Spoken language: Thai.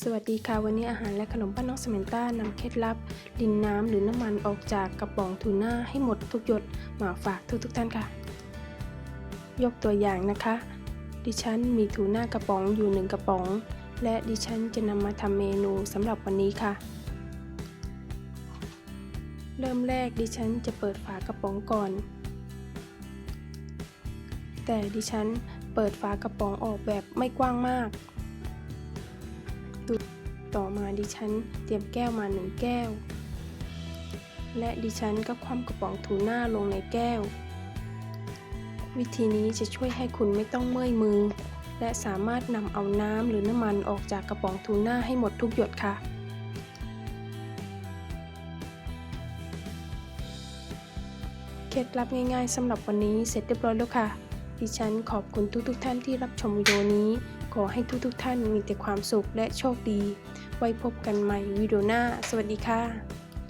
สวัสดีค่ะ วันนี้อาหารและขนมป้าน้องสมนต้านำเคล็ดลับ ดินน้ำหรือน้ำมันออกจากกระป๋องทูน่าให้หมดทุกหยดมาฝากทุกทุกท่านค่ะ ยกตัวอย่างนะคะ ดิฉันมีทูน่ากระป๋องอยู่หนึ่งกระป๋อง และดิฉันจะนำมาทำเมนูสำหรับวันนี้ค่ะ เริ่มแรกดิฉันจะเปิดฝากระป๋องก่อน แต่ดิฉันเปิดฝากระป๋องออกแบบไม่กว้างมาก ต่อมาดิฉันเตรียมแก้วมาหนึ่งแก้ว และดิฉันก็คว่ำกระป๋องทูน่าลงในแก้ว วิธีนี้จะช่วยให้คุณไม่ต้องเมื่อยมือ และสามารถนำเอาน้ำหรือน้ำมันออกจากกระป๋องทูน่าให้หมดทุกหยดค่ะเคล็ดลับง่ายๆสำหรับวันนี้เสร็จเรียบร้อยแล้วค่ะ ดิฉันขอบคุณทุกๆทท่านที่รับชมวิดีโอนี้ ขอให้ทุกๆทท่านมีแต่ความสุขและโชคดี ไว้พบกันใหม่วิดีโอหน้า สวัสดีค่ะ